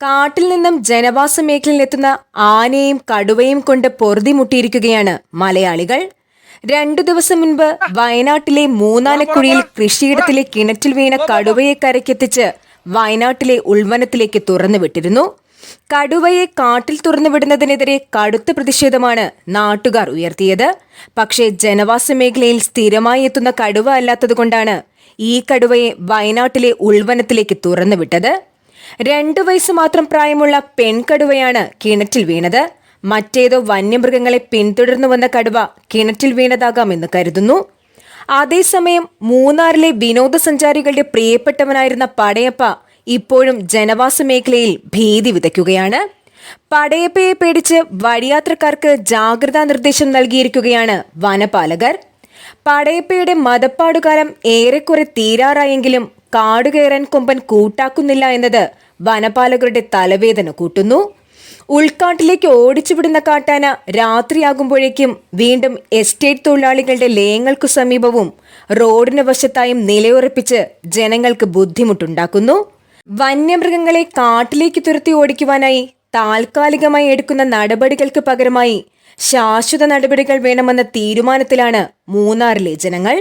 കാട്ടിൽ നിന്നും ജനവാസ മേഖലയിലെത്തുന്ന ആനയും കടുവയും കൊണ്ട് പൊറുതിമുട്ടിയിരിക്കുകയാണ് മലയാളികൾ. രണ്ടു ദിവസം മുൻപ് വയനാട്ടിലെ മൂന്നാനക്കുഴിയിൽ കൃഷിയിടത്തിലെ കിണറ്റിൽ വീണ കടുവയെ കരയ്ക്കെത്തിച്ച് വയനാട്ടിലെ ഉൾവനത്തിലേക്ക് തുറന്നുവിട്ടിരുന്നു കടുവയെ കാട്ടിൽ തുറന്നുവിടുന്നതിനെതിരെ കടുത്ത പ്രതിഷേധമാണ് നാട്ടുകാർ ഉയർത്തിയത്. പക്ഷേ ജനവാസ മേഖലയിൽ സ്ഥിരമായി എത്തുന്ന കടുവ അല്ലാത്തതുകൊണ്ടാണ് ഈ കടുവയെ വയനാട്ടിലെ ഉൾവനത്തിലേക്ക് തുറന്നുവിട്ടത് രണ്ടു വയസ്സ് മാത്രം പ്രായമുള്ള പെൺകടുവയാണ് കിണറ്റിൽ വീണത്. മറ്റേതോ വന്യമൃഗങ്ങളെ പിന്തുടർന്നു വന്ന കടുവ കിണറ്റിൽ വീണതാകാമെന്ന് കരുതുന്നു. അതേസമയം മൂന്നാറിലെ വിനോദസഞ്ചാരികളുടെ പ്രിയപ്പെട്ടവനായിരുന്ന പടയപ്പ ഇപ്പോഴും ജനവാസ മേഖലയിൽ ഭീതി വിതയ്ക്കുകയാണ്. പടയപ്പയെ പേടിച്ച് വഴിയാത്രക്കാർക്ക് ജാഗ്രതാ നിർദ്ദേശം നൽകിയിരിക്കുകയാണ് വനപാലകർ. പടയപ്പയുടെ മതപ്പാടുകാലം ഏറെക്കുറെ തീരാറായെങ്കിലും കാടുകയറാൻ കൊമ്പൻ കൂട്ടാക്കുന്നില്ല എന്നത് വനപാലകരുടെ തലവേദന കൂട്ടുന്നു. ഉൾക്കാട്ടിലേക്ക് ഓടിച്ചുവിടുന്ന കാട്ടാന രാത്രിയാകുമ്പോഴേക്കും വീണ്ടും എസ്റ്റേറ്റ് തൊഴിലാളികളുടെ ലയങ്ങൾക്കു സമീപവും റോഡിന് വശത്തായും നിലയുറപ്പിച്ച് ജനങ്ങൾക്ക് ബുദ്ധിമുട്ടുണ്ടാക്കുന്നു. വന്യമൃഗങ്ങളെ കാട്ടിലേക്ക് തുരത്തി ഓടിക്കുവാനായി താൽക്കാലികമായി എടുക്കുന്ന നടപടികൾക്ക് പകരമായി ശാശ്വത നടപടികൾ വേണമെന്ന തീരുമാനത്തിലാണ് മൂന്നാറിലെ ജനങ്ങൾ